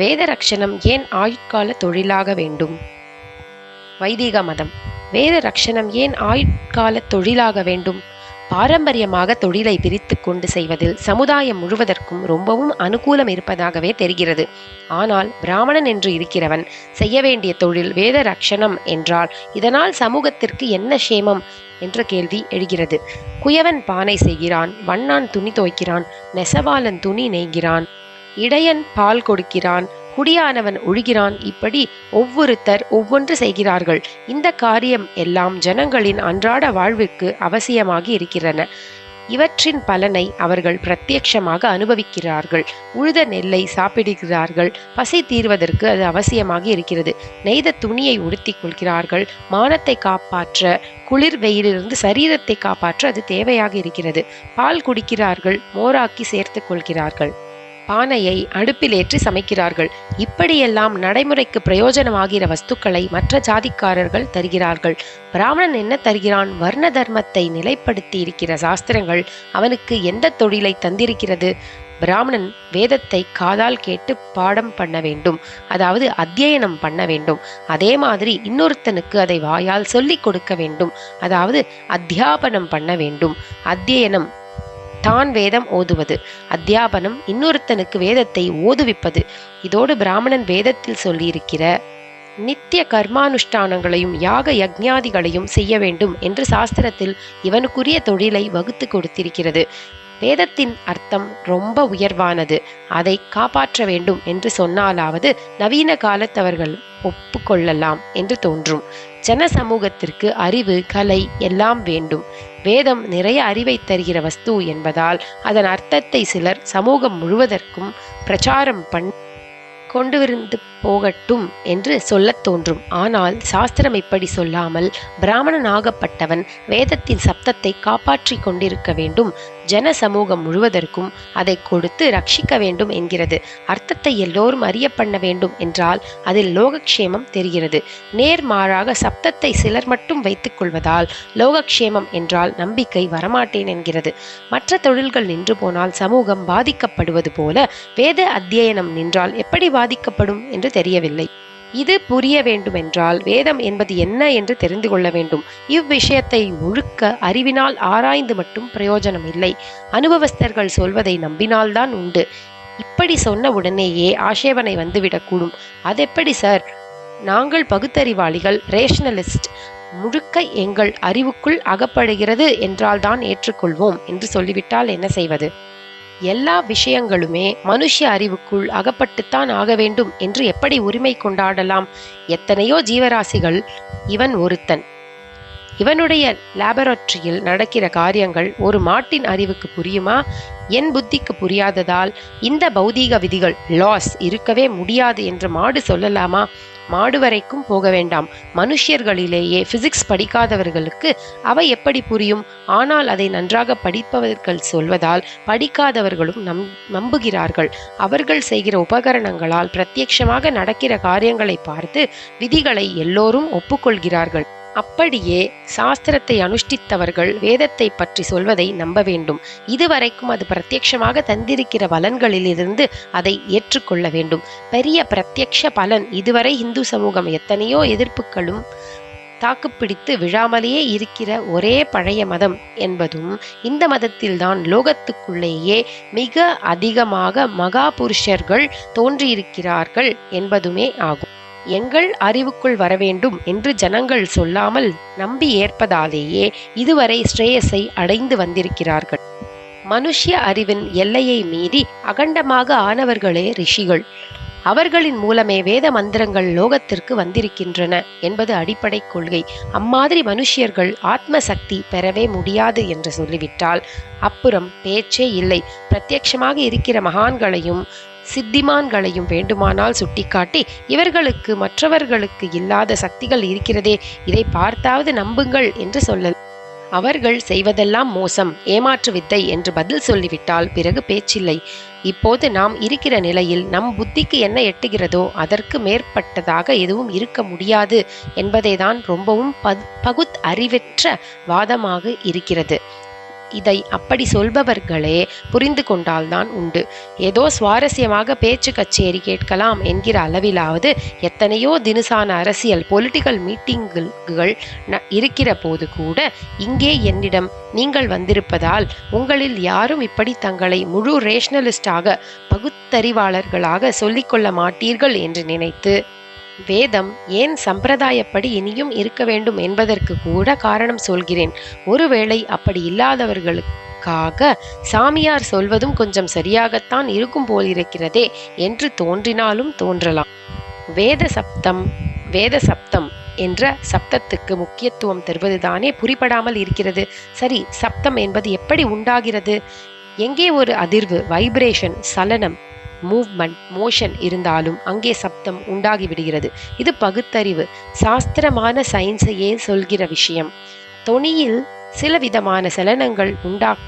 வேத ரக்ஷணம் ஏன் ஆயுட்கால தொழிலாக வேண்டும்? வைதிக மதம். வேத ரக்ஷணம் ஏன் ஆயுட்கால தொழிலாக வேண்டும்? பாரம்பரியமாக தொழிலை பிரித்து கொண்டு செய்வதில் சமுதாயம் முழுவதற்கும் ரொம்பவும் அனுகூலம் இருப்பதாகவே தெரிகிறது. ஆனால் பிராமணன் என்று இருக்கிறவன் செய்ய வேண்டிய தொழில் வேத ரக்ஷணம் என்றால் இதனால் சமூகத்திற்கு என்ன சேமம் என்ற கேள்வி எழுகிறது. குயவன் பானை செய்கிறான் வண்ணான் துணி துவைக்கிறான் நெசவாளன் துணி நெய்கிறான் இடையன் பால் கொடுக்கிறான் குடியானவன் ஒழுகிறான் இப்படி ஒவ்வொருத்தர் ஒவ்வொன்று செய்கிறார்கள். இந்த காரியம் எல்லாம் ஜனங்களின் அன்றாட வாழ்விற்கு அவசியமாகி இருக்கிறன. இவற்றின் பலனை அவர்கள் பிரத்யட்சமாக அனுபவிக்கிறார்கள். உழுத நெல்லை சாப்பிடுகிறார்கள். பசி தீர்வதற்கு அது அவசியமாக இருக்கிறது. நெய்த துணியை உடுத்திக் கொள்கிறார்கள். மானத்தை காப்பாற்ற குளிர் வெயிலிருந்து சரீரத்தை காப்பாற்ற அது தேவையாக இருக்கிறது. பால் குடிக்கிறார்கள். மோராக்கி சேர்த்து கொள்கிறார்கள். பானையை அடுப்பிலேற்றி சமைக்கிறார்கள். இப்படியெல்லாம் நடைமுறைக்கு பிரயோஜனமாகிற வஸ்துக்களை மற்ற ஜாதிக்காரர்கள் தருகிறார்கள். பிராமணன் என்ன தருகிறான்? வர்ண தர்மத்தை நிலைப்படுத்தி இருக்கிற சாஸ்திரங்கள் அவனுக்கு எந்த தொழிலை தந்திருக்கிறது? பிராமணன் வேதத்தை காதால் கேட்டு பாடம் பண்ண வேண்டும். அதாவது அத்தியனம் பண்ண வேண்டும். அதே மாதிரி இன்னொருத்தனுக்கு அதை வாயால் சொல்லிக் கொடுக்க வேண்டும். அதாவது அத்தியாபனம் பண்ண வேண்டும். அத்தியனம் தான் வேதம் ஓதுவது. அத்தியாபனம் இன்னொருத்தனுக்கு வேதத்தை ஓதுவிப்பது. இதோடு பிராமணன் வேதத்தில் சொல்லியிருக்கிற நித்திய கர்மானுஷ்டானங்களையும் யாக யக்ஞாதிகளையும் செய்ய வேண்டும் என்று சாஸ்திரத்தில் இவனுக்குரிய தொழிலை வகுத்து கொடுத்திருக்கிறது. வேதத்தின் அர்த்தம் ரொம்ப உயர்வானது. அதை காப்பாற்ற வேண்டும் என்று சொன்னாலாவது நவீன காலத்தவர்கள் ஒப்புக்கொள்ளலாம் என்று தோன்றும். ஜன சமூகத்திற்கு அறிவு கலை எல்லாம் வேண்டும். வேதம் நிறைய அறிவை தருகிற வஸ்து என்பதால் அதன் அர்த்தத்தை சிலர் சமூகம் முழுவதற்கும் பிரச்சாரம் பண் கொண்டு போகட்டும் என்று சொல்லத் தோன்றும். ஆனால் சாஸ்திரம் இப்படி சொல்லாமல் பிராமணனாகப்பட்டவன் வேதத்தின் சப்தத்தை காப்பாற்றி கொண்டிருக்க வேண்டும். ஜன சமூகம் முழுவதற்கும் அதை கொடுத்து ரட்சிக்க வேண்டும் என்கிறது. அர்த்தத்தை எல்லோரும் அறிய பண்ண வேண்டும் என்றால் அதில் லோகக்ஷேமம் தெரிகிறது. நேர்மாறாக சப்தத்தை சிலர் மட்டும் வைத்துக் கொள்வதால் லோகக்ஷேமம் என்றால் நம்பிக்கை வரமாட்டேன் என்கிறது. மற்ற தொழில்கள் நின்று போனால் சமூகம் பாதிக்கப்படுவது போல வேத அத்தியனம் நின்றால் எப்படி பாதிக்கப்படும் என்று என்று தெரியவில்லை. இது புரிய வேண்டுமென்றால் வேதம் என்பது என்ன என்று தெரிந்து கொள்ள வேண்டும். இவ்விஷயத்தை முழுக்க அறிவினால் ஆராய்ந்து மட்டும் பிரயோஜனம் இல்லை. அனுபவஸ்தர்கள் சொல்வதை நம்பினால்தான் உண்டு. இப்படி சொன்ன உடனேயே ஆஷேபனை வந்துவிடக்கூடும். அதெப்படி சார்? நாங்கள் பகுத்தறிவாளிகள் ரேஷனலிஸ்ட். முழுக்க எங்கள் அறிவுக்குள் அகப்படுகிறது என்றால்தான் ஏற்றுக்கொள்வோம் என்று சொல்லிவிட்டால் என்ன செய்வது? எல்லா விஷயங்களுமே மனுஷ அறிவுக்குள் அகப்பட்டுத்தான் ஆக வேண்டும் என்று எப்படி உரிமை கொண்டாடலாம்? எத்தனையோ ஜீவராசிகள் இவன் ஒருத்தன். இவனுடைய லேபரட்டரியில் நடக்கிற காரியங்கள் ஒரு மாட்டின் அறிவுக்கு புரியுமா? என் புத்திக்கு புரியாததால் இந்த பௌதீக விதிகள் லாஸ் இருக்கவே முடியாது என்று மாடு சொல்லலாமா? மாடு வரைக்கும் போக வேண்டாம். மனுஷியர்களிலேயே பிசிக்ஸ் படிக்காதவர்களுக்கு அவை எப்படி புரியும்? ஆனால் அதை நன்றாக படிப்பவர்கள் சொல்வதால் படிக்காதவர்களும் நம் நம்புகிறார்கள். அவர்கள் செய்கிற உபகரணங்களால் பிரத்யட்சமாக நடக்கிற காரியங்களை பார்த்து விதிகளை எல்லோரும் ஒப்புக்கொள்கிறார்கள். அப்படியே சாஸ்திரத்தை அனுஷ்டித்தவர்கள் வேதத்தை பற்றி சொல்வதை நம்ப வேண்டும். இதுவரைக்கும் அது பிரத்யட்சமாக தந்திருக்கிற பலன்களிலிருந்து அதை ஏற்றுக்கொள்ள வேண்டும். பெரிய பிரத்யக்ஷ பலன் இதுவரை இந்து சமூகம் எத்தனையோ எதிர்ப்புகளும் தாக்குப்பிடித்து விழாமலேயே இருக்கிற ஒரே பழைய மதம் என்பதும் இந்த மதத்தில்தான் லோகத்துக்குள்ளேயே மிக அதிகமாக மகா புருஷர்கள் தோன்றியிருக்கிறார்கள் என்பதுமே ஆகும். எங்கள் அறிவுக்குள் வரவேண்டும் என்று ஜனங்கள் சொல்லாமல் நம்பி ஏற்பதாலேயே இதுவரை ஸ்ரேயஸை அடைந்து வந்திருக்கிறார்கள். மனுஷ்ய அறிவின் எல்லையை மீறி அகண்டமாக ஆனவர்களே ரிஷிகள். அவர்களின் மூலமே வேத மந்திரங்கள் லோகத்திற்கு வந்திருக்கின்றன என்பது அடிப்படை கொள்கை. அம்மாதிரி மனுஷியர்கள் ஆத்ம சக்தி பெறவே முடியாது என்று சொல்லிவிட்டால் அப்புறம் பேச்சே இல்லை. பிரத்யட்சமாக இருக்கிற மகான்களையும் சித்திமான்களையும் வேண்டுமானால் சுட்டிக்காட்டி இவர்களுக்கு மற்றவர்களுக்கு இல்லாத சக்திகள் இருக்கிறதே இதை பார்த்தாவது நம்புங்கள் என்று சொல்லல். அவர்கள் செய்வதெல்லாம் மோசம் ஏமாற்று வித்தை என்று பதில் சொல்லிவிட்டால் பிறகு பேச்சில்லை. இப்போது நாம் இருக்கிற நிலையில் நம் புத்திக்கு என்ன எட்டுகிறதோ அதற்கு மேற்பட்டதாக எதுவும் இருக்க முடியாது என்பதேதான் ரொம்பவும் பகுத் அறிவற்ற வாதமாக இருக்கிறது. இதை அப்படி சொல்பவர்களே புரிந்து கொண்டால்தான் உண்டு. ஏதோ சுவாரஸ்யமாக பேச்சு கச்சேரி கேட்கலாம் என்கிற அளவிலாவது எத்தனையோ தினுசான அரசியல் பொலிட்டிக்கல் மீட்டிங்குகள் ந- இருக்கிற போது கூட இங்கே என்னிடம் நீங்கள் வந்திருப்பதால் உங்களில் யாரும் இப்படி தங்களை முழு ரேஷனலிஸ்டாக பகுத்தறிவாளர்களாக சொல்லிக்கொள்ள மாட்டீர்கள் என்று நினைத்து வேதம் ஏன் சம்பிரதாயப்படி இனியும் இருக்க வேண்டும் என்பதற்கு கூட காரணம் சொல்கிறேன். ஒருவேளை அப்படி இல்லாதவர்களுக்காக சாமியார் சொல்வதும் கொஞ்சம் சரியாகத்தான் இருக்கும் போலிருக்கிறதே என்று தோன்றினாலும் தோன்றலாம். வேத சப்தம் வேத சப்தம் என்ற சப்தத்துக்கு முக்கியத்துவம் தருவதுதானே புரிபடாமல் இருக்கிறது. சரி சப்தம் என்பது எப்படி உண்டாகிறது? எங்கே ஒரு அதிர்வு வைப்ரேஷன் சலனம் மூவ்மெண்ட் மோஷன் இருந்தாலும் அங்கே சப்தம் உண்டாகிவிடுகிறது. இது பகுத்தறிவு. சாஸ்திரமான சயின்ஸையே சொல்கிற விஷயம்? தொனியில் சில விதமான சலனங்கள் உண்டாக்கி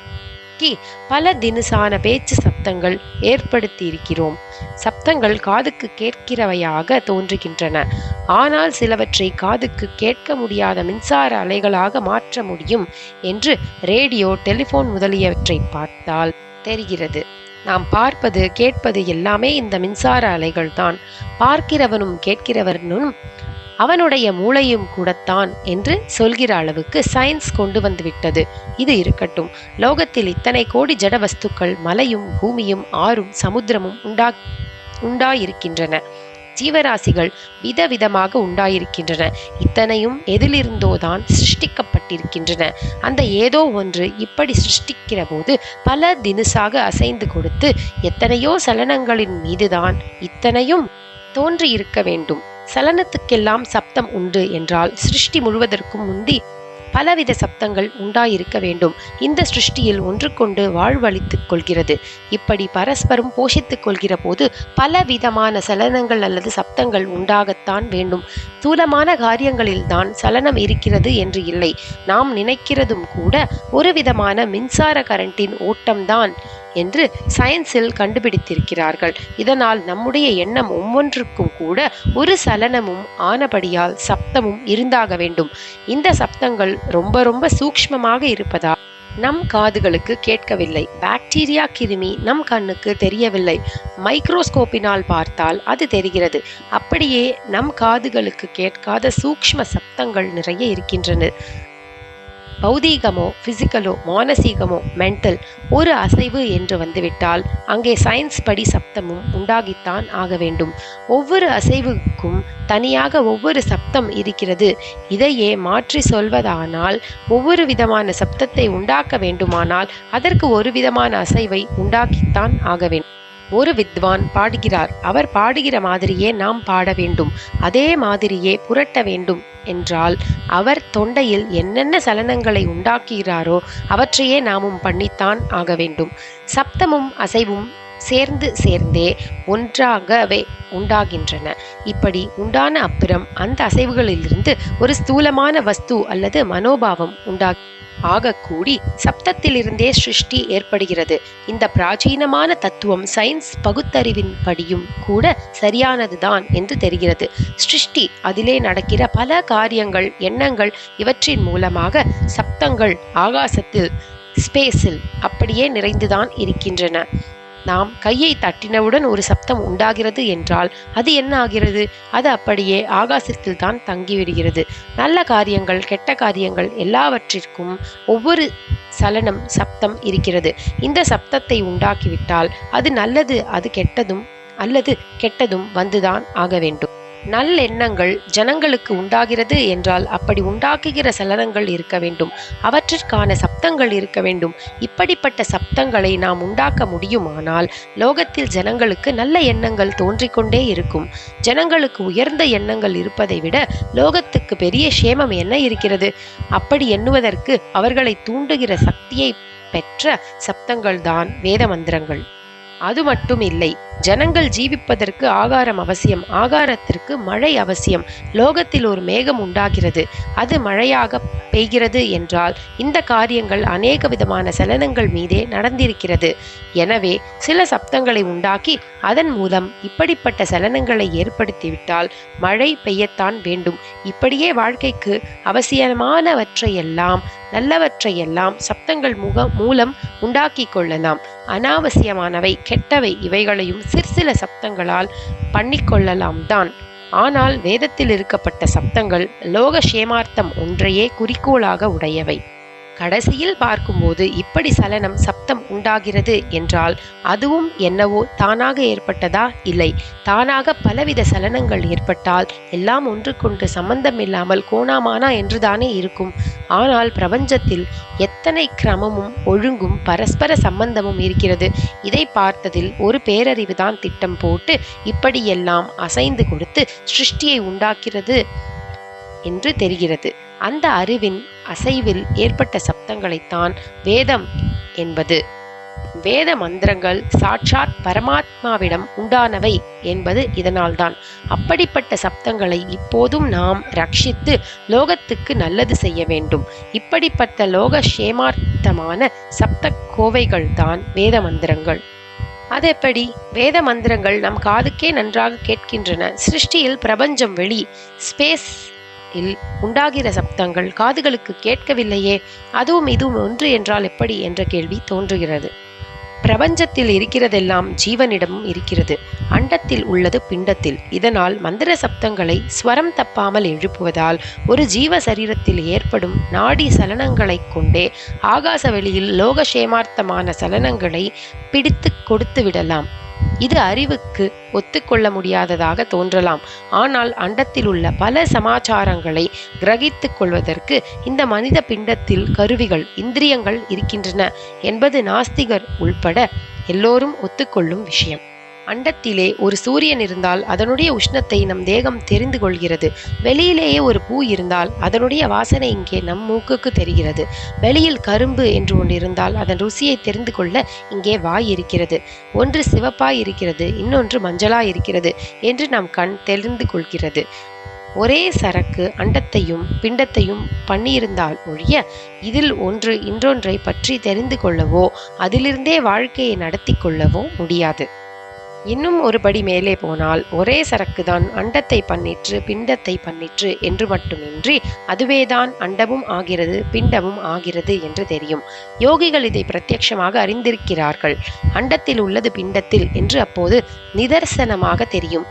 பல தினுசான பேச்சு சப்தங்கள் ஏற்படுத்தி இருக்கிறோம் சப்தங்கள் காதுக்கு கேட்கிறவையாக தோன்றுகின்றன. ஆனால் சிலவற்றை காதுக்கு கேட்க முடியாத மின்சார அலைகளாக மாற்ற முடியும் என்று ரேடியோ டெலிபோன் முதலியவற்றை பார்த்தால் தெரிகிறது. நாம் பார்ப்பது கேட்பது எல்லாமே இந்த மின்சார அலைகள் தான் பார்க்கிறவனும் கேட்கிறவனும் அவனுடைய மூளையும் கூடத்தான் என்று சொல்கிற அளவுக்கு சயின்ஸ் கொண்டு வந்து விட்டது இது இருக்கட்டும். லோகத்தில் இத்தனை கோடி ஜட வஸ்துக்கள் மலையும் பூமியும் ஆறும் சமுத்திரமும் உண்டா உண்டாயிருக்கின்றன. ஜீவராசிகள் விதவிதமாக உண்டாயிருக்கின்றன. இத்தனையும் எதிலிருந்தோதான் சிருஷ்டிக்கப்பட்டிருக்கின்றன. அந்த ஏதோ ஒன்று இப்படி சிருஷ்டிக்கிற போது பல தினுசாக அசைந்து கொடுத்து எத்தனையோ சலனங்களின் மீதுதான் இத்தனையும் தோன்றியிருக்க வேண்டும். சலனத்துக்கெல்லாம் சப்தம் உண்டு என்றால் சிருஷ்டி முழுவதற்கும் முந்தி பலவித சப்தங்கள் உண்டாயிருக்க வேண்டும். இந்த சிருஷ்டியில் ஒன்றுக்கொண்டு வாழ்வளித்துக் கொள்கிறது. இப்படி பரஸ்பரம் போஷித்துக் கொள்கிற போது பல விதமான சலனங்கள் அல்லது சப்தங்கள் உண்டாகத்தான் வேண்டும். தூலமான காரியங்களில்தான் சலனம் இருக்கிறது என்று இல்லை. நாம் நினைக்கிறதும் கூட ஒரு விதமான மின்சார கரண்டின் ஓட்டம்தான். என்று சயின்ஸில் கண்டுபிடித்திருக்கிறார்கள். இதனால் நம்முடைய எண்ணம் ஒவ்வொன்றுக்கும் கூட ஒரு சலனமும் ஆனபடியால் சப்தமும் இருந்தாக வேண்டும். இந்த சப்தங்கள் ரொம்ப ரொம்ப சூக்ஷ்மமாக இருப்பதால் நம் காதுகளுக்கு கேட்கவில்லை. பாக்டீரியா கிருமி நம் கண்ணுக்கு தெரியவில்லை. மைக்ரோஸ்கோப்பினால் பார்த்தால் அது தெரிகிறது. அப்படியே நம் காதுகளுக்கு கேட்காத சூக்ஷ்ம சப்தங்கள் நிறைய இருக்கின்றன. பௌதீகமோ பிசிக்கலோ மானசீகமோ மென்டல் ஒரு அசைவு என்று வந்துவிட்டால் அங்கே சயின்ஸ் படி சப்தமும் உண்டாகித்தான் ஆக வேண்டும். ஒவ்வொரு அசைவுக்கும் தனியாக ஒவ்வொரு சப்தம் இருக்கிறது. இதையே மாற்றி சொல்வதானால் ஒவ்வொரு விதமான சப்தத்தை உண்டாக்க வேண்டுமானால் அதற்கு ஒரு விதமான அசைவை உண்டாக்கித்தான் ஆக வேண்டும். ஒரு வித்வான் பாடுகிறார். அவர் பாடுகிற மாதிரியே நாம் பாட வேண்டும். அதே மாதிரியே புரட்ட வேண்டும். என்றால் அவர் தொண்டையில் என்னென்ன சலனங்களை உண்டாக்குகிறாரோ அவற்றையே நாமும் பண்ணித்தான் ஆக வேண்டும். சப்தமும் அசைவும் சேர்ந்து சேர்ந்தே ஒன்றாகவே உண்டாகின்றன. இப்படி உண்டான அப்புறம் அந்த அசைவுகளிலிருந்து ஒரு ஸ்தூலமான வஸ்து அல்லது மனோபாவம் ஆக ஆகக்கூடி சப்தத்திலிருந்தே சிருஷ்டி ஏற்படுகிறது. இந்த பிராச்சீனமான தத்துவம் சயின்ஸ் பகுத்தறிவின் படியும் கூட சரியானதுதான் என்று தெரிகிறது. சிருஷ்டி அதிலே நடக்கிற பல காரியங்கள் எண்ணங்கள் இவற்றின் மூலமாக சப்தங்கள் ஆகாசத்தில் ஸ்பேஸில் அப்படியே நிறைந்துதான் இருக்கின்றன. நாம் கையை தட்டினவுடன் ஒரு சப்தம் உண்டாகிறது என்றால் அது என்ன ஆகிறது? அது அப்படியே ஆகாசத்தில் தான் தங்கிவிடுகிறது. நல்ல காரியங்கள் கெட்ட காரியங்கள் எல்லாவற்றிற்கும் ஒவ்வொரு சலனம் சப்தம் இருக்கிறது. இந்த சப்தத்தை உண்டாக்கிவிட்டால் அது நல்லது அது கெட்டதும் அல்லது கெட்டதும் வந்துதான் ஆக வேண்டும். நல்லெண்ணங்கள் ஜனங்களுக்கு உண்டாகிறது என்றால் அப்படி உண்டாக்குகிற சலனங்கள் இருக்க வேண்டும். அவற்றிற்கான சப்தங்கள் இருக்க வேண்டும். இப்படிப்பட்ட சப்தங்களை நாம் உண்டாக்க முடியுமானால் லோகத்தில் ஜனங்களுக்கு நல்ல எண்ணங்கள் தோன்றிக்கொண்டே இருக்கும். ஜனங்களுக்கு உயர்ந்த எண்ணங்கள் இருப்பதை விட லோகத்துக்கு பெரிய சேமம் என்ன இருக்கிறது? அப்படி எண்ணுவதற்கு அவர்களை தூண்டுகிற சக்தியை பெற்ற சப்தங்கள்தான் வேத மந்திரங்கள். அது மட்டும் இல்லை ஜனங்கள் ஜீவிப்பதற்கு ஆகாரம் அவசியம் ஆகாரத்திற்கு மழை அவசியம். லோகத்தில் ஒரு மேகம் உண்டாகிறது அது மழையாக பெய்கிறது என்றால் இந்த காரியங்கள் அநேக விதமான சலனங்கள் மீதே நடந்திருக்கிறது. எனவே சில சப்தங்களை உண்டாக்கி அதன் மூலம் இப்படிப்பட்ட சலனங்களை ஏற்படுத்திவிட்டால் மழை பெய்யத்தான் வேண்டும். இப்படியே வாழ்க்கைக்கு அவசியமானவற்றையெல்லாம் நல்லவற்றையெல்லாம் சப்தங்கள் முக மூலம் உண்டாக்கி கொள்ளலாம். அனாவசியமானவை கெட்டவை இவைகளையும் சிற்சில சப்தங்களால் பண்ணிக்கொள்ளலாம் தான் ஆனால் வேதத்தில் இருக்கப்பட்ட சப்தங்கள் லோக சேமார்த்தம் ஒன்றையே குறிக்கோளாக உடையவை. கடைசியில் பார்க்கும்போது இப்படி சலனம் சப்தம் உண்டாகிறது என்றால் அதுவும் என்னவோ தானாக ஏற்பட்டதா? இல்லை. தானாக பலவித சலனங்கள் ஏற்பட்டால் எல்லாம் ஒன்றுக்கொன்று சம்பந்தம் இல்லாமல் கோணாமானா என்றுதானே இருக்கும். ஆனால் பிரபஞ்சத்தில் எத்தனை கிரமமும் ஒழுங்கும் பரஸ்பர சம்பந்தமும் இருக்கிறது. இதை பார்த்ததில் ஒரு பேரறிவுதான் திட்டம் போட்டு இப்படியெல்லாம் அசைந்து கொடுத்து சிருஷ்டியை உண்டாக்கிறது என்று தெரிகிறது. அந்த அறிவின் அசைவில் ஏற்பட்ட சப்தங்களைத்தான் வேதம் என்பது. வேத மந்திரங்கள் சாட்சாத் பரமாத்மாவிடம் உண்டானவை என்பது இதனால்தான். அப்படிப்பட்ட சப்தங்களை இப்போதும் நாம் ரட்சித்து லோகத்துக்கு நல்லது செய்ய வேண்டும். இப்படிப்பட்ட லோக சேமார்த்தமான சப்த கோவைகள் தான் வேத மந்திரங்கள். அதெப்படி வேத மந்திரங்கள் நம் காதுக்கே நன்றாக கேட்கின்றன. சிருஷ்டியில் பிரபஞ்சம் வெளி ஸ்பேஸ் இல் உண்டாகிற சப்தங்கள் காதுகளுக்கு கேட்கவில்லையே அதுவும் இதுவும் ஒன்று என்றால் எப்படி என்ற கேள்வி தோன்றுகிறது. பிரபஞ்சத்தில் இருக்கிறதெல்லாம் ஜீவனிடமும் இருக்கிறது. அண்டத்தில் உள்ளது பிண்டத்தில். இதனால் மந்திர சப்தங்களை ஸ்வரம் தப்பாமல் எழுப்புவதால் ஒரு ஜீவ சரீரத்தில் ஏற்படும் நாடி சலனங்களைக் கொண்டே ஆகாச வெளியில் லோகஷேமார்த்தமான சலனங்களை பிடித்து கொடுத்து விடலாம். இது அறிவுக்கு ஒத்துக்கொள்ள முடியாததாக தோன்றலாம். ஆனால் அண்டத்தில் உள்ள பல சமாச்சாரங்களை கிரகித்துக் கொள்வதற்கு இந்த மனித பிண்டத்தில் கருவிகள் இந்திரியங்கள் இருக்கின்றன என்பது நாஸ்திகர் உள்பட எல்லோரும் ஒத்துக்கொள்ளும் விஷயம். அண்டத்திலே ஒரு சூரியன் இருந்தால் அதனுடைய உஷ்ணத்தை நம் தேகம் தெரிந்து கொள்கிறது. வெளியிலேயே ஒரு பூ இருந்தால் அதனுடைய வாசனை இங்கே நம் மூக்குக்கு தெரிகிறது. வெளியில் கரும்பு என்று ஒன்று இருந்தால் அதன் ருசியை தெரிந்து கொள்ள இங்கே வாய் இருக்கிறது. ஒன்று சிவப்பாய் இருக்கிறது இன்னொன்று மஞ்சளாய் இருக்கிறது என்று நம் கண் தெரிந்து கொள்கிறது. ஒரே சரக்கு அண்டத்தையும் பிண்டத்தையும் பண்ணியிருந்தால் ஒழிய இதில் ஒன்று இன்றொன்றை பற்றி தெரிந்து கொள்ளவோ அதிலிருந்தே வாழ்க்கையை நடத்தி கொள்ளவோ முடியாது. இன்னும் ஒரு படி மேலே போனால் ஒரே சரக்குதான் அண்டத்தை பண்ணிற்று பிண்டத்தை பண்ணிற்று என்று மட்டுமின்றி அதுவேதான் அண்டமும் ஆகிறது பிண்டமும் ஆகிறது என்று தெரியும். யோகிகள் இதை பிரத்யட்சமாக அறிந்திருக்கிறார்கள். அண்டத்தில் உள்ளது பிண்டத்தில் என்று அப்போது நிதர்சனமாக தெரியும்.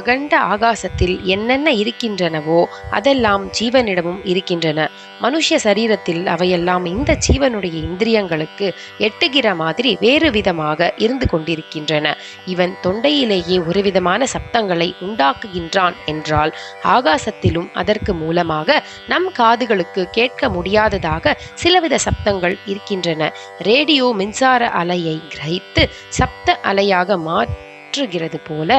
அகண்ட ஆகாசத்தில் என்னென்ன இருக்கின்றனவோ அதெல்லாம் ஜீவனிடமும் இருக்கின்றன. மனுஷ சரீரத்தில் அவையெல்லாம் இந்த ஜீவனுடைய இந்திரியங்களுக்கு எட்டுகிற மாதிரி வேறு விதமாக இருந்து கொண்டிருக்கின்றன. இவன் தொண்டையிலேயே ஒரு விதமான சப்தங்களை உண்டாக்குகின்றான் என்றால் ஆகாசத்திலும் அதற்கு மூலமாக நம் காதுகளுக்கு கேட்க முடியாததாக சிலவித சப்தங்கள் இருக்கின்றன. ரேடியோ மின்சார அலையை கிரகித்து சப்த அலையாக மாற்றுகிறது போல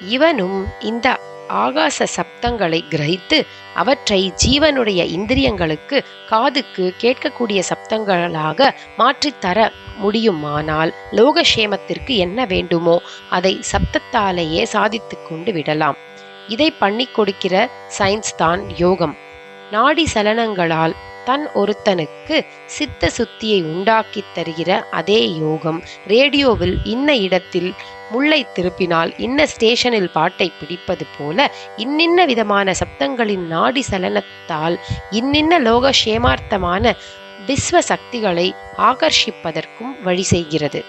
இவனும் இந்த ஆகாச சப்தங்களை கிரகித்து அவற்றை ஜீவனுடைய இந்திரியங்களுக்கு காதுக்கு கேட்கக்கூடிய சப்தங்களாக மாற்றித்தர முடியுமானால் லோகக்ஷேமத்திற்கு என்ன வேண்டுமோ அதை சப்தத்தாலேயே சாதித்து கொண்டு விடலாம். இதை பண்ணி கொடுக்கிற சயின்ஸ் தான் யோகம். நாடி சலனங்களால் தன் ஒருத்தனுக்கு சித்த சுத்தியை உண்டாக்கித் தருகிற அதே யோகம். ரேடியோவில் இன்ன இடத்தில் முல்லை திருப்பினால் இன்ன ஸ்டேஷனில் பாட்டை பிடிப்பது போல இன்னின்ன விதமான சப்தங்களின் நாடி சலனத்தால் இன்னின்ன லோக சேமார்த்தமான விஸ்வ சக்திகளை ஆகர்ஷிப்பதற்கும் வழி செய்கிறது.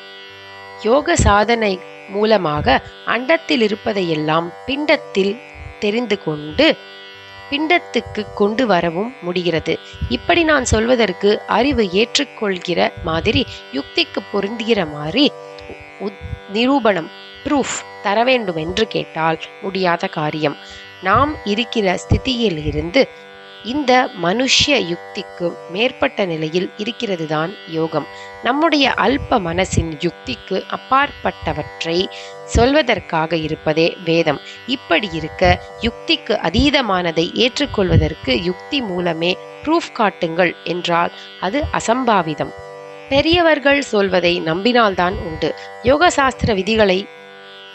யோக சாதனை மூலமாக அண்டத்தில் இருப்பதையெல்லாம் பிண்டத்தில் தெரிந்து கொண்டு பிண்டத்துக்கு கொண்டு வரவும் முடிகிறது. இப்படி நான் சொல்வதற்கு அறிவு ஏற்றுக்கொள்கிற மாதிரி யுக்திக்கு பொருந்துகிற மாதிரி நிரூபணம் ப்ரூஃப் தர வேண்டும் என்று கேட்டால் முடியாத காரியம். நாம் இருக்கிற ஸ்திதியில் இருந்து இந்த மனுஷ்ய யுக்திக்கும் மேற்பட்ட நிலையில் இருக்கிறது தான் யோகம். நம்முடைய அல்ப மனசின் யுக்திக்கு அப்பாற்பட்டவற்றை சொல்வதற்காக இருப்பதே வேதம். இப்படி இருக்க யுக்திக்கு அதீதமானதை ஏற்றுக்கொள்வதற்கு யுக்தி மூலமே ப்ரூஃப் காட்டுங்கள் என்றால் அது அசம்பாவிதம். பெரியவர்கள் சொல்வதை நம்பினால்தான் உண்டு. யோக சாஸ்திர விதிகளை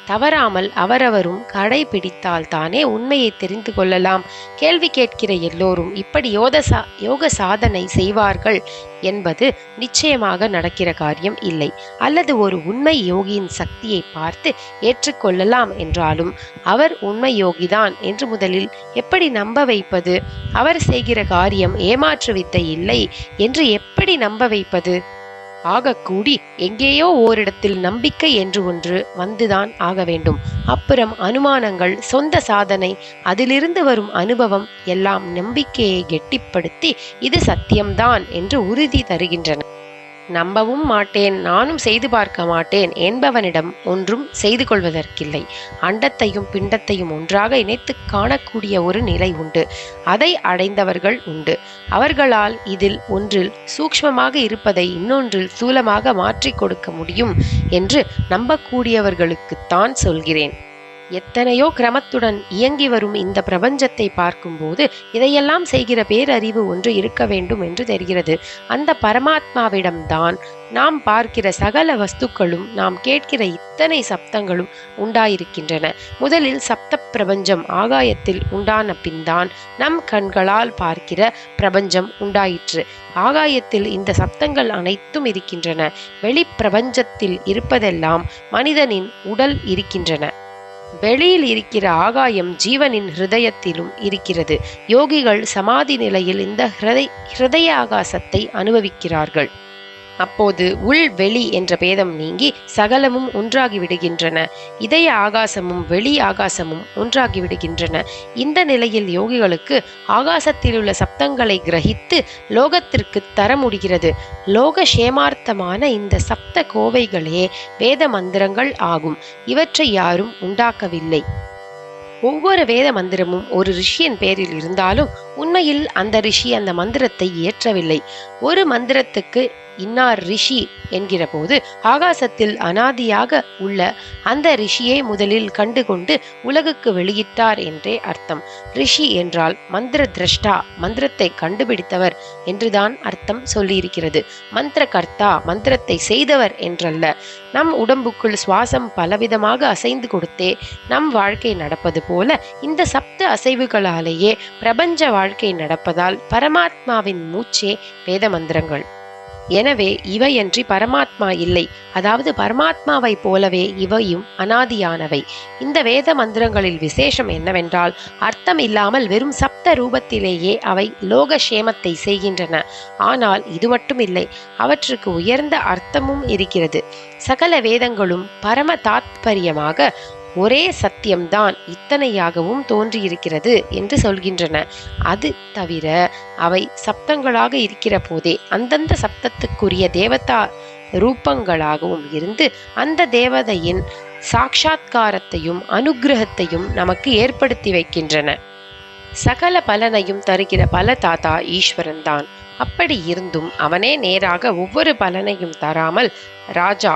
தவறாமல் அவரவரும் கடைபிடித்தால் தானே உண்மையை தெரிந்து கொள்ளலாம். கேள்வி கேட்கிற எல்லோரும் இப்படி யோத சா யோக சாதனை செய்வார்கள் என்பது நிச்சயமாக நடக்கிற காரியம் இல்லை. அல்லது ஒரு உண்மை யோகியின் சக்தியை பார்த்து ஏற்றுக்கொள்ளலாம் என்றாலும் அவர் உண்மை யோகிதான் என்று முதலில் எப்படி நம்ப வைப்பது? அவர் செய்கிற காரியம் ஏமாற்று வித்தை இல்லை என்று எப்படி நம்ப வைப்பது? ஆகக்கூடி எங்கேயோ ஓரிடத்தில் நம்பிக்கை என்று ஒன்று வந்துதான் ஆக வேண்டும். அப்புறம் அனுமானங்கள் சொந்த சாதனை அதிலிருந்து வரும் அனுபவம் எல்லாம் நம்பிக்கையை கெட்டிப்படுத்தி இது சத்தியம்தான் என்று உறுதி தருகின்றன. நம்பவும் மாட்டேன் நானும் செய்து பார்க்க மாட்டேன் என்பவனிடம் ஒன்றும் செய்து கொள்வதற்கில்லை. அண்டத்தையும் பிண்டத்தையும் ஒன்றாக இணைத்து காணக்கூடிய ஒரு நிலை உண்டு. அதை அடைந்தவர்கள் உண்டு. அவர்களால் இதில் ஒன்றில் சூக்ஷ்மமாக இருப்பதை இன்னொன்றில் ஸ்தூலமாக மாற்றிக் கொடுக்க முடியும் என்று நம்பக்கூடியவர்களுக்குத்தான் சொல்கிறேன். எத்தனையோ கிரமத்துடன் இயங்கி வரும் இந்த பிரபஞ்சத்தை பார்க்கும்போது இதையெல்லாம் செய்கிற பேரறிவு ஒன்று இருக்க வேண்டும் என்று தெரிகிறது. அந்த பரமாத்மாவிடம்தான் நாம் பார்க்கிற சகல வஸ்துக்களும் நாம் கேட்கிற இத்தனை சப்தங்களும் உண்டாயிருக்கின்றன. முதலில் சப்த பிரபஞ்சம் ஆகாயத்தில் உண்டான பின்தான் நம் கண்களால் பார்க்கிற பிரபஞ்சம் உண்டாயிற்று. ஆகாயத்தில் இந்த சப்தங்கள் அனைத்தும் இருக்கின்றன. வெளிப்பிரபஞ்சத்தில் இருப்பதெல்லாம் மனிதனின் உடல் இருக்கின்றன. வெளியில் இருக்கிற ஆகாயம் ஜீவனின் ஹிருதயத்திலும் இருக்கிறது. யோகிகள் சமாதி நிலையில் இந்த ஹிருதய ஹிருதய ஆகாசத்தை அனுபவிக்கிறார்கள். அப்போது உள் வெளி என்ற பேதம் நீங்கி சகலமும் ஒன்றாகி விடுகின்றன இதய ஆகாசமும் வெளி ஆகாசமும் ஒன்றாகி விடுகின்றன இந்த நிலையில் யோகிகளுக்கு ஆகாசத்தில் உள்ள சப்தங்களை கிரகித்து லோகத்திற்கு தர முடிகிறது. லோக சேமார்த்தமான இந்த சப்த கோவைகளே வேத மந்திரங்கள் ஆகும். இவற்றை யாரும் உண்டாக்கவில்லை. ஒவ்வொரு வேத மந்திரமும் ஒரு ரிஷியின் பேரில் இருந்தாலும் உண்மையில் அந்த ரிஷி அந்த மந்திரத்தை இயற்றவில்லை. ஒரு மந்திரத்துக்கு இன்னார் ரிஷி என்கிற போது ஆகாசத்தில் அனாதியாக உள்ள அந்த ரிஷியை முதலில் கண்டுகொண்டு உலகுக்கு வெளியிட்டார் என்றே அர்த்தம். ரிஷி என்றால் மந்திர திரஷ்டா மந்திரத்தை கண்டுபிடித்தவர் என்றுதான் அர்த்தம் சொல்லியிருக்கிறது. மந்திர கர்த்தா மந்திரத்தை செய்தவர் என்றல்ல. நம் உடம்புக்குள் சுவாசம் பலவிதமாக அசைந்து கொடுத்தே நம் வாழ்க்கை நடப்பது போல இந்த சப்த அசைவுகளாலேயே பிரபஞ்ச வாழ்க்கை வாழ்க்கை நடப்பதால் பரமாத்மாவின் மூச்சே வேத மந்திரங்கள். எனவே இவையன்றி பரமாத்மா இல்லை. அதாவது பரமாத்மாவை போலவே இவையும் அனாதியானவை. இந்த வேத மந்திரங்களில் விசேஷம் என்னவென்றால் அர்த்தம் இல்லாமல் வெறும் சப்த ரூபத்திலேயே அவை லோக சேமத்தை செய்கின்றன. ஆனால் இது மட்டும் இல்லை அவற்றுக்கு உயர்ந்த அர்த்தமும் இருக்கிறது. சகல வேதங்களும் பரம தாத்பரியமாக ஒரே சத்தியம்தான் இத்தனையாகவும் தோன்றியிருக்கிறது என்று சொல்கின்றன. அது தவிர அவை சப்தங்களாக இருக்கிற போதே அந்தந்த சப்தத்துக்குரிய தேவதா ரூபங்களாகவும் இருந்து அந்த தேவதையின் சாட்சாத்காரத்தையும் அனுகிரகத்தையும் நமக்கு ஏற்படுத்தி வைக்கின்றன. சகல பலனையும் தருகிற பல தாத்தா ஈஸ்வரன் தான் அப்படி இருந்தும் அவனே நேராக ஒவ்வொரு பலனையும் தராமல் ராஜா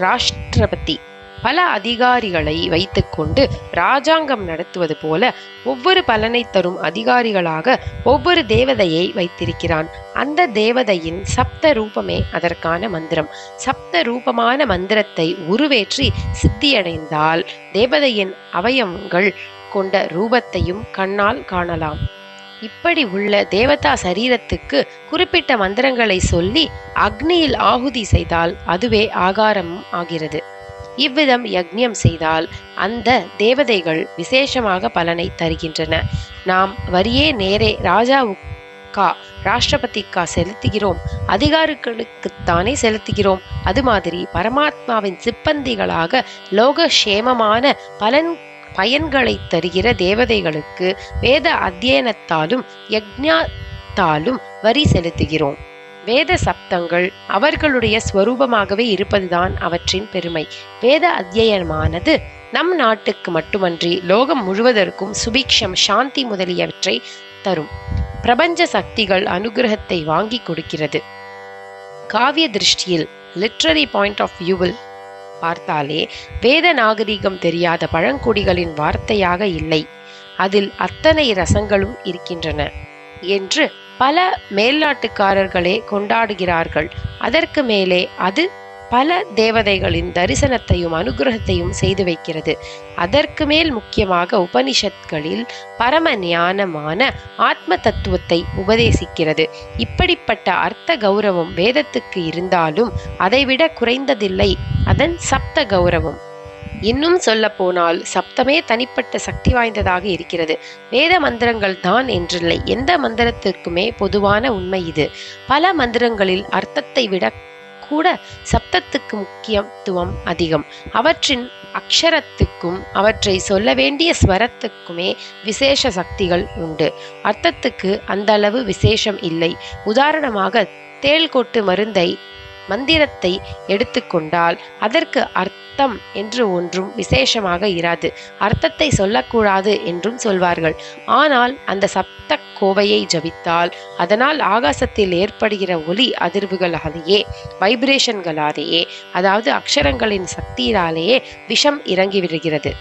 ராஷ்டிரபதி பல அதிகாரிகளை வைத்துக்கொண்டு ராஜாங்கம் நடத்துவது போல ஒவ்வொரு பலனை தரும் அதிகாரிகளாக ஒவ்வொரு தேவதையை வைத்திருக்கிறான். அந்த தேவதையின் சப்த ரூபமே அதற்கான மந்திரம். சப்த ரூபமான மந்திரத்தை உருவேற்றி சித்தியடைந்தால் தேவதையின் அவயவங்கள் கொண்ட ரூபத்தையும் கண்ணால் காணலாம். இப்படி உள்ள தேவதா சரீரத்துக்கு குறிப்பிட்ட மந்திரங்களை சொல்லி அக்னியில் ஆகுதி செய்தால் அதுவே ஆகாரமும் ஆகிறது. இவ்விதம் யக்ஞம் செய்தால் அந்த தேவதைகள் விசேஷமாக பலனை தருகின்றன. நாம் வரியே நேரே ராஜாவுக்கா ராஷ்டிரபதிக்கா செலுத்துகிறோம். அதிகாரிகளுக்குத்தானே செலுத்துகிறோம். அது மாதிரி பரமாத்மாவின் சிப்பந்திகளாக லோக சேமமான பலன் பயன்களை தருகிற தேவதைகளுக்கு வேத அத்தியனத்தாலும் யக்ஞாத்தாலும் வரி செலுத்துகிறோம். வேத சப்தங்கள் அவர்களுடைய ஸ்வரூபமாகவே இருப்பதுதான் அவற்றின் பெருமை. வேத அத்தியனமானது நம் நாட்டுக்கு மட்டுமன்றி லோகம் முழுவதற்கும் சுபிக்ஷம் சாந்தி முதலியவற்றை தரும். பிரபஞ்ச சக்திகள் அனுகிரகத்தை வாங்கி கொடுக்கிறது. காவிய திருஷ்டியில் லிட்ரரி பாயிண்ட் ஆஃப் வியூவில் பார்த்தாலே வேத நாகரிகம் தெரியாத பழங்குடிகளின் வார்த்தையாக இல்லை. அதில் அத்தனை ரசங்களும் இருக்கின்றன. என்று பல மேல்நாட்டுக்காரர்களே கொண்டாடுகிறார்கள். அதற்கு மேலே அது பல தேவதைகளின் தரிசனத்தையும் அனுகிரகத்தையும் செய்து வைக்கிறது. அதற்கு மேல் முக்கியமாக உபனிஷத்களில் பரம ஞானமான ஆத்ம தத்துவத்தை உபதேசிக்கிறது. இப்படிப்பட்ட அர்த்த கௌரவம் வேதத்துக்கு இருந்தாலும் அதைவிட குறைந்ததில்லை. அதன் சப்த கௌரவம். இன்னும் சொல்ல போனால் சப்தமே தனிப்பட்ட சக்தி வாய்ந்ததாக இருக்கிறது. வேத மந்திரங்கள் தான் என்றில்லை. எந்த மந்திரத்திற்குமே பொதுவான உண்மை இது. பல மந்திரங்களில் அர்த்தத்தை விட கூட சப்தத்துக்கு முக்கியத்துவம் அதிகம். அவற்றின் அக்ஷரத்துக்கும் அவற்றை சொல்ல வேண்டிய ஸ்வரத்துக்குமே விசேஷ சக்திகள் உண்டு. அர்த்தத்துக்கு அந்த அளவு விசேஷம் இல்லை. உதாரணமாக தேள்கோட்டு மருந்தை மந்திரத்தை எடுத்துக்கொண்டால் அதற்கு அர்த்த அர்த்தம் என்று ஒன்றும் விசேஷமாக இராது. அர்த்தத்தை சொல்லக்கூடாது என்றும் சொல்வார்கள். ஆனால் அந்த சப்த கோவையை ஜபித்தால் அதனால் ஆகாசத்தில் ஏற்படுகிற ஒலி அதிர்வுகளாலேயே வைப்ரேஷன்களாலேயே அதாவது அக்ஷரங்களின் சக்தியினாலேயே விஷம் இறங்கி விடுகிறது.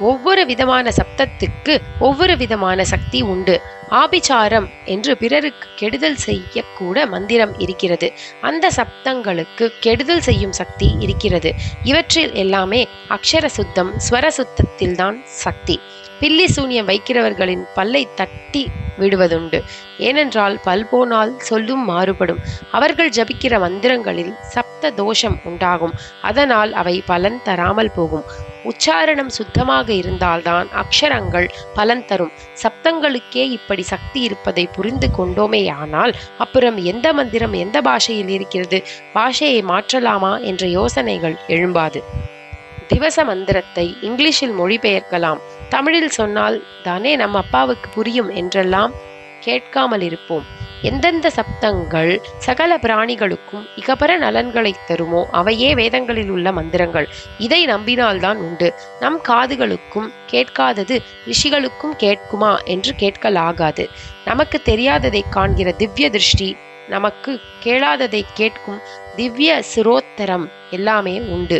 ஒவ்வொரு விதமான சப்தத்துக்கு ஒவ்வொரு விதமான சக்தி உண்டு. ஆபிச்சாரம் என்று பிறருக்கு கெடுதல் செய்யக்கூட மந்திரம் இருக்கிறது. அந்த சப்தங்களுக்கு கெடுதல் செய்யும் சக்தி இருக்கிறது. இவற்றில் எல்லாமே அக்ஷர சுத்தம் ஸ்வர சுத்தத்தில்தான் சக்தி. பில்லி சூனியம் வைக்கிறவர்களின் பல்லை தட்டி விடுவதுண்டு. ஏனென்றால் பல் போனால் சொல்லும் மாறுபடும். அவர்கள் ஜபிக்கிற மந்திரங்களில் சப்த தோஷம் உண்டாகும். அதனால் அவை பலன் தராமல் போகும். உச்சாரணம் சுத்தமாக இருந்தால்தான் அக்ஷரங்கள் பலன் தரும். சப்தங்களுக்கே இப்படி சக்தி இருப்பதை புரிந்து கொண்டோமேயானால் அப்புறம் எந்த மந்திரம் எந்த பாஷையில் இருக்கிறது? பாஷையை மாற்றலாமா என்ற யோசனைகள் எழும்பாது. திவச மந்திரத்தை இங்கிலீஷில் மொழிபெயர்க்கலாம். தமிழில் சொன்னால் தானே நம் அப்பாவுக்கு புரியும் என்றெல்லாம் கேட்காமல் இருப்போம். எந்தெந்த சப்தங்கள் சகல பிராணிகளுக்கும் இகபர நலன்களை தருமோ அவையே வேதங்களில் உள்ள மந்திரங்கள். இதை நம்பினால்தான் உண்டு. நம் காதுகளுக்கும் கேட்காதது ரிஷிகளுக்கும் கேட்குமா என்று கேட்கலாகாது. நமக்கு தெரியாததை காண்கிற திவ்ய திருஷ்டி நமக்கு கேளாததை கேட்கும் திவ்ய சிரோத்தரம் எல்லாமே உண்டு.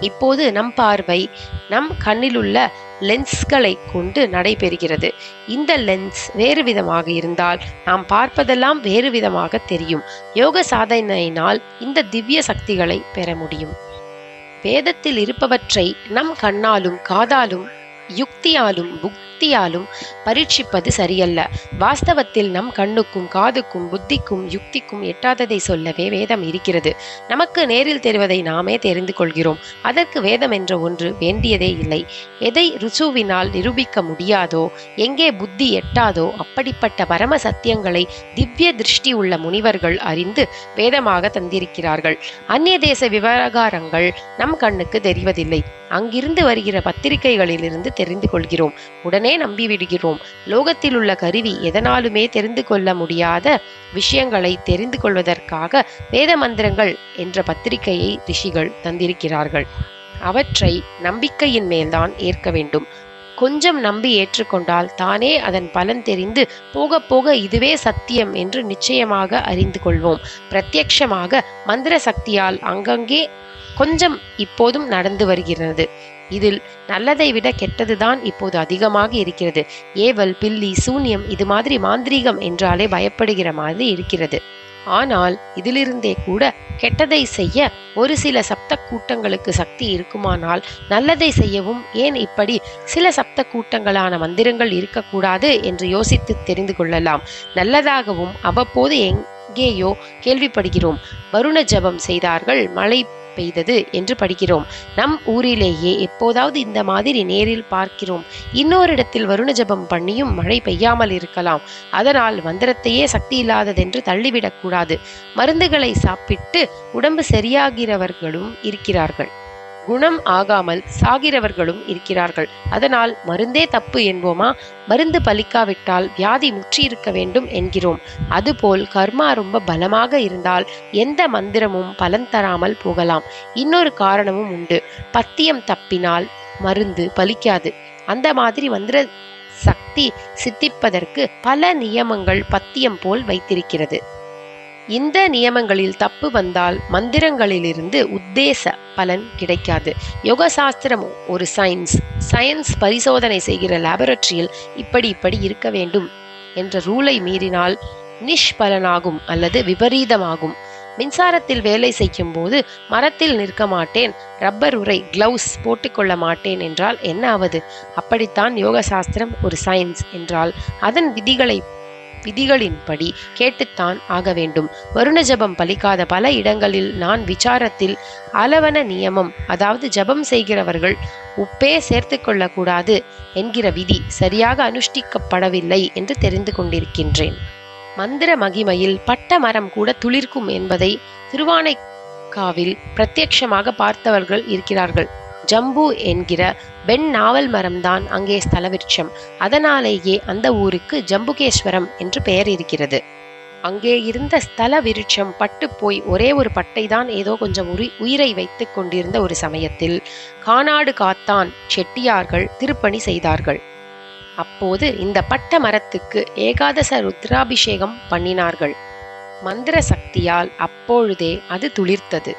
இப்போது நம் பார்வை நம் கண்ணிலுள்ள லென்ஸ்களை கொண்டு நடைபெறுகிறது. இந்த லென்ஸ் வேறு விதமாக இருந்தால் நாம் பார்ப்பதெல்லாம் வேறு விதமாக தெரியும். யோக சாதனையினால் இந்த திவ்ய சக்திகளை பெற முடியும். வேதத்தில் இருப்பவற்றை நம் கண்ணாலும் காதாலும் யுக்தியாலும் யுக்தியாலும் பரீட்சிப்பது சரியல்ல. வாஸ்தவத்தில் நம் கண்ணுக்கும் காதுக்கும் புத்திக்கும் யுக்திக்கும் எட்டாததை சொல்லவே வேதம் இருக்கிறது. நமக்கு நேரில் தெரிவதை நாமே தெரிந்து கொள்கிறோம். அதற்கு வேதம் என்ற ஒன்று வேண்டியதே இல்லை. எதை ருசுவினால் நிரூபிக்க முடியாதோ எங்கே புத்தி எட்டாதோ அப்படிப்பட்ட பரம சத்தியங்களை திவ்ய திருஷ்டி உள்ள முனிவர்கள் அறிந்து வேதமாக தந்திருக்கிறார்கள். அந்நிய தேச விவகாரங்கள் நம் கண்ணுக்கு தெரிவதில்லை. அங்கிருந்து வருகிற பத்திரிகைகளிலிருந்து தெரிந்து கொள்கிறோம். உடனே நம்பிவிடுகிறோம் லோகத்தில் உள்ள கருவி எதனாலுமே தெரிந்து கொள்ள முடியாத விஷயங்களை தெரிந்து கொள்வதற்காக வேத மந்திரங்கள் என்ற பத்திரிகையை ரிஷிகள் தந்திருக்கிறார்கள். அவற்றை நம்பிக்கையின் மேல்தான் ஏற்க வேண்டும். கொஞ்சம் நம்பி ஏற்றுக்கொண்டால் தானே அதன் பலன் தெரிந்து போக போக இதுவே சத்தியம் என்று நிச்சயமாக அறிந்து கொள்வோம். பிரத்யக்ஷமாக மந்திர சக்தியால் அங்கங்கே கொஞ்சம் இப்போதும் நடந்து வருகிறது. இதில் நல்லதை விட கெட்டதுதான் இப்போது அதிகமாக இருக்கிறது. ஏவல் பில்லி சூன்யம் இது மாதிரி மாந்திரீகம் என்றாலே பயப்படுகிற மாதிரி இருக்கிறது. ஆனால் இதிலிருந்தே கூட கெட்டதை செய்ய ஒரு சில சப்த கூட்டங்களுக்கு சக்தி இருக்குமானால் நல்லதை செய்யவும் ஏன் இப்படி சில சப்த கூட்டங்களான மந்திரங்கள் இருக்கக்கூடாது என்று யோசித்து தெரிந்து கொள்ளலாம். நல்லதாகவும் அவ்வப்போது எங்கேயோ கேள்விப்படுகிறோம். வருண ஜபம் செய்தார்கள். மழை பெய்தது என்று படிக்கிறோம். நம் ஊரிலேயே எப்போதாவது இந்த மாதிரி நேரில் பார்க்கிறோம். இன்னொரு இடத்தில் வருண ஜபம் பண்ணியும் மழை பெய்யாமல் இருக்கலாம். அதனால் மந்திரத்தையே சக்தி இல்லாததென்று தள்ளிவிடக்கூடாது. மருந்துகளை சாப்பிட்டு உடம்பு சரியாகிறவர்களும் இருக்கிறார்கள். குணம் ஆகாமல் சாகிறவர்களும் இருக்கிறார்கள். அதனால் மருந்தே தப்பு என்போமா? மருந்து பலிக்காவிட்டால் வியாதி முற்றியிருக்க வேண்டும் என்கிறோம். அதுபோல் கர்மா ரொம்ப பலமாக இருந்தால் எந்த மந்திரமும் பலன் தராமல் போகலாம். இன்னொரு காரணமும் உண்டு. பத்தியம் தப்பினால் மருந்து பலிக்காது. அந்த மாதிரி மந்திர சக்தி சித்திப்பதற்கு பல நியமங்கள் பத்தியம் போல் வைத்திருக்கிறது. இந்த நியமங்களில் தப்பு வந்தால் மந்திரங்களிலிருந்து உத்தேச பலன் கிடைக்காது. யோக சாஸ்திரம் ஒரு சயின்ஸ் சயின்ஸ் பரிசோதனை செய்கிற லேபரட்டரியில் இப்படி இப்படி இருக்க வேண்டும் என்ற ரூலை மீறினால் நிஷ்பலனாகும் அல்லது விபரீதமாகும். மின்சாரத்தில் வேலை செய்யும் போது மரத்தில் நிற்க மாட்டேன் ரப்பர் உரை கிளவுஸ் போட்டுக்கொள்ள மாட்டேன் என்றால் என்ன ஆவது? அப்படித்தான் யோக சாஸ்திரம் ஒரு சயின்ஸ் என்றால் அதன் விதிகளை விதிகளின்படி கேட்டுத்தான் ஆக வேண்டும். வருண ஜபம் பலிக்காத பல இடங்களில் நான் விசாரத்தில் அளவன நியமம் அதாவது ஜபம் செய்கிறவர்கள் உப்பே சேர்த்து கொள்ளக்கூடாது என்கிற விதி சரியாக அனுஷ்டிக்கப்படவில்லை என்று தெரிந்து கொண்டிருக்கின்றேன். மந்திர மகிமையில் பட்ட மரம் கூட துளிர்க்கும் என்பதை திருவானைக்காவில் பிரத்யட்சமாக பார்த்தவர்கள் இருக்கிறார்கள். ஜம்பு என்கிற பெண் நாவல் மரம்தான் அங்கே ஸ்தலவிருட்சம். அதனாலேயே அந்த ஊருக்கு ஜம்புகேஸ்வரம் என்று பெயர் இருக்கிறது. அங்கே இருந்த ஸ்தல விருட்சம் பட்டு போய் ஒரே ஒரு பட்டை தான் ஏதோ கொஞ்சம் உரி உயிரை வைத்துக் கொண்டிருந்த ஒரு சமயத்தில் கானாடு காத்தான் செட்டியார்கள் திருப்பணி செய்தார்கள். அப்போது இந்த பட்ட மரத்துக்கு ஏகாதச ருத்ராபிஷேகம் பண்ணினார்கள். மந்திர சக்தியால் அப்பொழுதே அது துளிர்த்தது.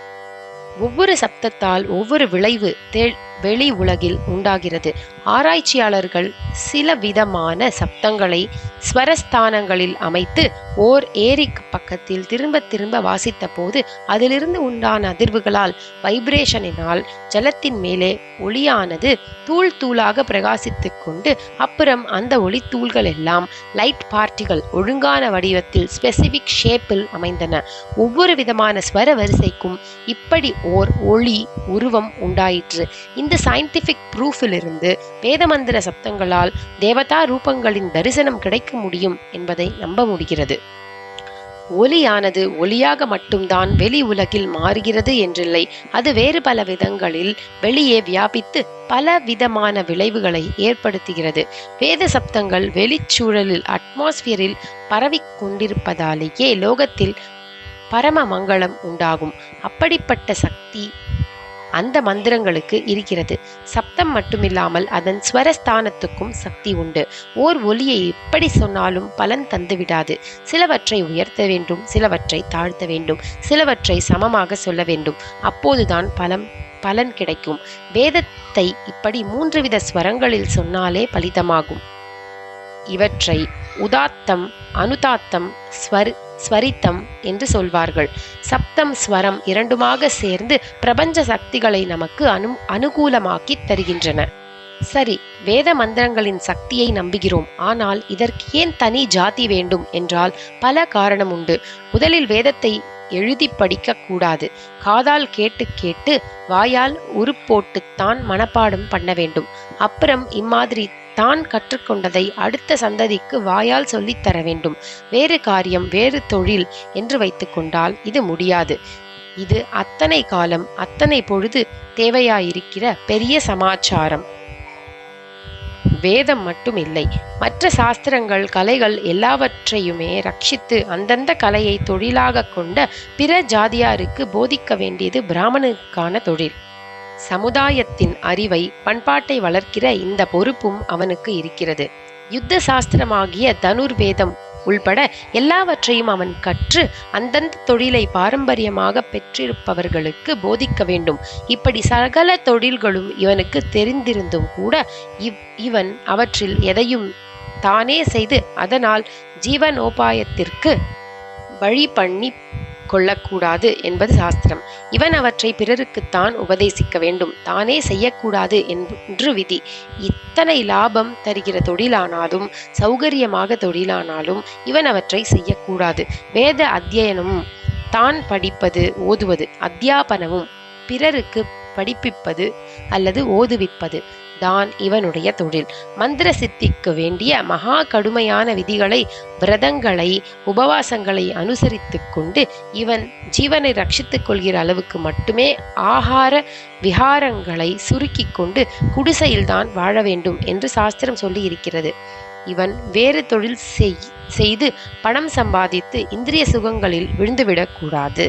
ஒவ்வொரு சப்தத்தால் ஒவ்வொரு விளைவு தே வெளி உலகில் உண்டாகிறது. ஆராய்ச்சியாளர்கள் சில விதமான சப்தங்களை ஸ்வரஸ்தானங்களில் அமைத்து ஓர் ஏரிக்கு பக்கத்தில் திரும்ப திரும்ப வாசித்த போது அதிலிருந்து உண்டான அதிர்வுகளால் வைப்ரேஷனினால் ஜலத்தின் மேலே ஒளியானது தூள் தூளாக பிரகாசித்து கொண்டு அப்புறம் அந்த ஒளி தூள்கள் எல்லாம் லைட் பார்ட்டிகள் ஒழுங்கான வடிவத்தில் ஸ்பெசிபிக் ஷேப்பில் அமைந்தன. ஒவ்வொரு விதமான ஸ்வர வரிசைக்கும் இப்படி ஓர் ஒளி உருவம் உண்டாயிற்று. இந்த சயின்டிஃபிக் ப்ரூஃபிலிருந்து வேதமந்திர சப்தங்களால் தேவதா ரூபங்களின் தரிசனம் கிடைக்க முடியும் என்பதை நம்ப முடிகிறது. ஒலியானது ஒளியாக மட்டும்தான் வெளி உலகில் மாறுகிறது என்றில்லை. அது வேறு பல விதங்களில் வெளியே வியாபித்து பல விதமான விளைவுகளை ஏற்படுத்துகிறது. வேத சப்தங்கள் வெளிச்சூழலில் அட்மாஸ்பியரில் பரவி கொண்டிருப்பதாலேயே லோகத்தில் பரம மங்களம் உண்டாகும். அப்படிப்பட்ட சக்தி அந்த மந்திரங்களுக்கு இருக்கிறது. சப்தம் மட்டுமில்லாமல் அதன் ஸ்வரஸ்தானத்துக்கும் சக்தி உண்டு. ஓர் ஒலியை எப்படி சொன்னாலும் பலன் தந்துவிடாது சிலவற்றை உயர்த்த வேண்டும் சிலவற்றை தாழ்த்த வேண்டும் சிலவற்றை சமமாக சொல்ல வேண்டும். அப்போதுதான் பலம் பலன் கிடைக்கும். வேதத்தை இப்படி மூன்று வித ஸ்வரங்களில் சொன்னாலே பலிதமாகும். இவற்றை உதாத்தம் அனுதாத்தம் ஸ்வர் ஸ்வரித்தம் என்று சொல்வார்கள். சப்தம் ஸ்வரம் இரண்டுமாக சேர்ந்து பிரபஞ்ச சக்திகளை நமக்கு அனு அனுகூலமாக்கி தருகின்றன. சரி வேத மந்திரங்களின் சக்தியை நம்புகிறோம். ஆனால் இதற்கு ஏன் தனி ஜாதி வேண்டும் என்றால் பல காரணம் உண்டு. முதலில் வேதத்தை எழுதி படிக்க கூடாது. காதால் கேட்டு கேட்டு வாயால் உருப்போட்டுத்தான் மனப்பாடம் பண்ண வேண்டும். அப்புறம் இம்மாதிரி தான் கற்றுக்கொண்டதை அடுத்த சந்ததிக்கு வாயால் சொல்லித் தர வேண்டும். வேறு காரியம் வேறு தொழில் என்று வைத்துக்கொண்டால் இது முடியாது. இது அத்தனை காலம் அத்தனை பொழுது தேவையாயிருக்கிற பெரிய சமாச்சாரம். வேதம் மட்டும் இல்லை மற்ற சாஸ்திரங்கள் கலைகள் எல்லாவற்றையுமே ரட்சித்து அந்தந்த கலையை தொழிலாக கொண்ட பிற ஜாதியாருக்கு போதிக்க வேண்டியது பிராமணுக்கான தொழில். சமுதாயத்தின் அறிவை பண்பாட்டை வளர்க்கிற இந்த பொறுப்பும் அவனுக்கு இருக்கிறது. யுத்த சாஸ்திரமாகிய தனுர்வேதம் உள்பட எல்லாவற்றையும் அவன் கற்று அந்தந்த தொழிலை பாரம்பரியமாக பெற்றிருப்பவர்களுக்கு போதிக்க வேண்டும். இப்படி சகல தொழில்களும் இவனுக்கு தெரிந்திருந்தும் கூட இவ் இவன் அவற்றில் எதையும் தானே செய்து அதனால் ஜீவனோபாயத்திற்கு வழி பண்ணி கொள்ளக்கூடாது என்பது சாஸ்திரம். இவன் அவற்றை பிறருக்குத்தான் உபதேசிக்க வேண்டும். தானே செய்யக்கூடாது என்று விதி. இத்தனை லாபம் தருகிற தொழிலானாலும் சௌகரியமாக தொழிலானாலும் இவன் அவற்றை செய்யக்கூடாது. வேத அத்தியனமும் தான் படிப்பது ஓதுவது அத்தியாபனமும் பிறருக்கு படிப்பிப்பது அல்லது ஓதுவிப்பது. தான் இவனுடைய தொழில். மந்திர சித்திக்கு வேண்டிய மகா கடுமையான விதிகளை விரதங்களை உபவாசங்களை அனுசரித்து கொண்டு இவன் ஜீவனை ரட்சித்துக் கொள்கிற அளவுக்கு மட்டுமே ஆகார விகாரங்களை சுருக்கி கொண்டு குடிசையில்தான் வாழ வேண்டும் என்று சாஸ்திரம் சொல்லி இருக்கிறது இவன் வேறு தொழில் செய் செய்து பணம் சம்பாதித்து இந்திரிய சுகங்களில் விழுந்துவிடக்கூடாது